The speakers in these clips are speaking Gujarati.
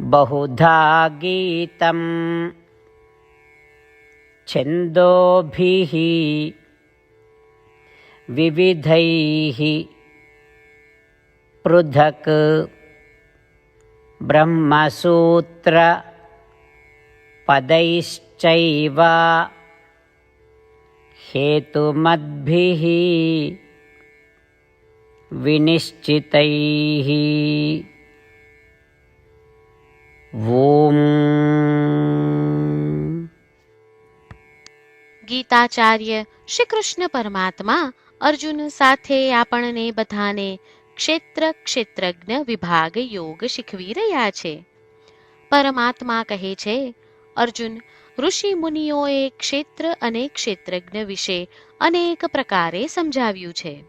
बहुधा गीतं छन्दोभिः विविधैः पृथक्। ब्रह्मसूत्रपदैश्चैव हेतुमद्भिः विनिश्चितैः ॐ ગીતાચાર્ય શ્રી કૃષ્ણ પરમાત્મા અર્જુન સાથે આપણને બધાને ક્ષેત્ર ક્ષેત્રજ્ઞ વિભાગ યોગ શીખવી રહ્યા છે. પરમાત્મા કહે છે, અર્જુન, ઋષિ મુનિઓએ ક્ષેત્ર અને ક્ષેત્રજ્ઞ વિશે અનેક પ્રકારે સમજાવ્યું છે.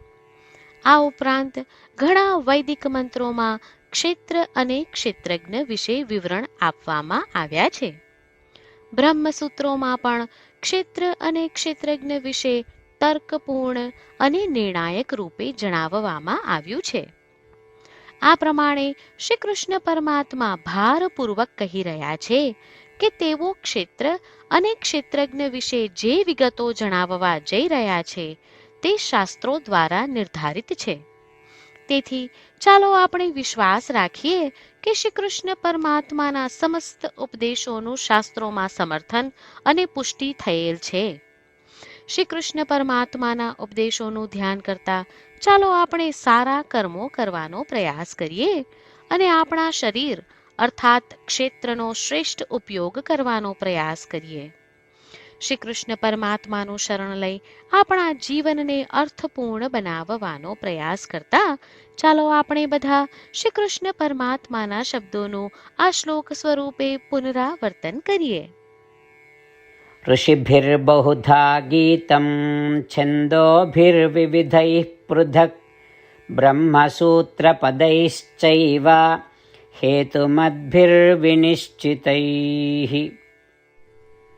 આ ઉપરાંત ઘણા વૈદિક મંત્રોમાં ક્ષેત્ર અને ક્ષેત્રજ્ઞ વિશે વિવરણ આપવામાં આવ્યા છે. બ્રહ્મસૂત્રોમાં પણ ક્ષેત્ર અને ક્ષેત્રજ્ઞ વિશે તર્કપૂર્ણ અને નિર્ણાયક રૂપે જણાવવામાં આવ્યું છે. આ પ્રમાણે શ્રી કૃષ્ણ પરમાત્મા ભારપૂર્વક કહી રહ્યા છે કે તેઓ ક્ષેત્ર અને ક્ષેત્રજ્ઞ વિશે જે વિગતો જણાવવા જઈ રહ્યા છે તે શાસ્ત્રો દ્વારા નિર્ધારિત છે. તેથી ચાલો આપણે વિશ્વાસ રાખીએ કે શ્રી કૃષ્ણ પરમાત્માના સમસ્ત ઉપદેશોનું શાસ્ત્રોમાં સમર્થન અને પુષ્ટિ થયેલ છે. શ્રી કૃષ્ણ પરમાત્માના ઉપદેશોનું ધ્યાન કરતા ચાલો આપણે સારા કર્મો કરવાનો પ્રયાસ કરીએ અને આપણા શરીર, અર્થાત ક્ષેત્રનો શ્રેષ્ઠ ઉપયોગ કરવાનો પ્રયાસ કરીએ. શ્રી કૃષ્ણ પરમાત્માનું શરણ લઈ આપણા જીવનને અર્થપૂર્ણ બનાવવાનો પ્રયાસ કરતા ચાલો આપણે બધા શ્રી કૃષ્ણ પરમાત્માના શબ્દોનું આ શ્લોક સ્વરૂપે પુનરાવર્તન કરીએ ऋषिभिर्बहुधा गीतं छन्दोभिर्विविधैः पृथक् ब्रह्मसूत्रपदैश्चैव हेतुमद्भिर्विनिश्चितैः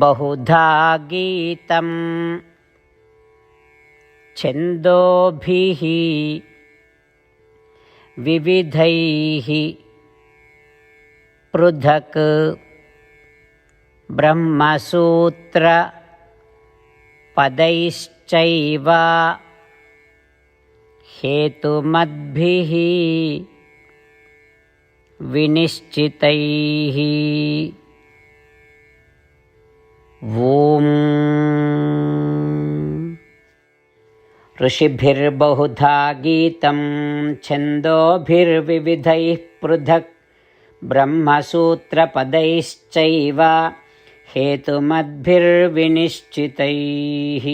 बहुधा गीतं छन्दोभिः विविधैः पृथक् ब्रह्मसूत्रपदैश्चैव हेतुमद्भिः विनिश्चितैः ॐ ऋषिभिर्बहुधा गीतं छन्दोभिर्विविधैः पृथक् ब्रह्मसूत्रपदैश्चैव हेतुमद्भिर्विनिश्चितैः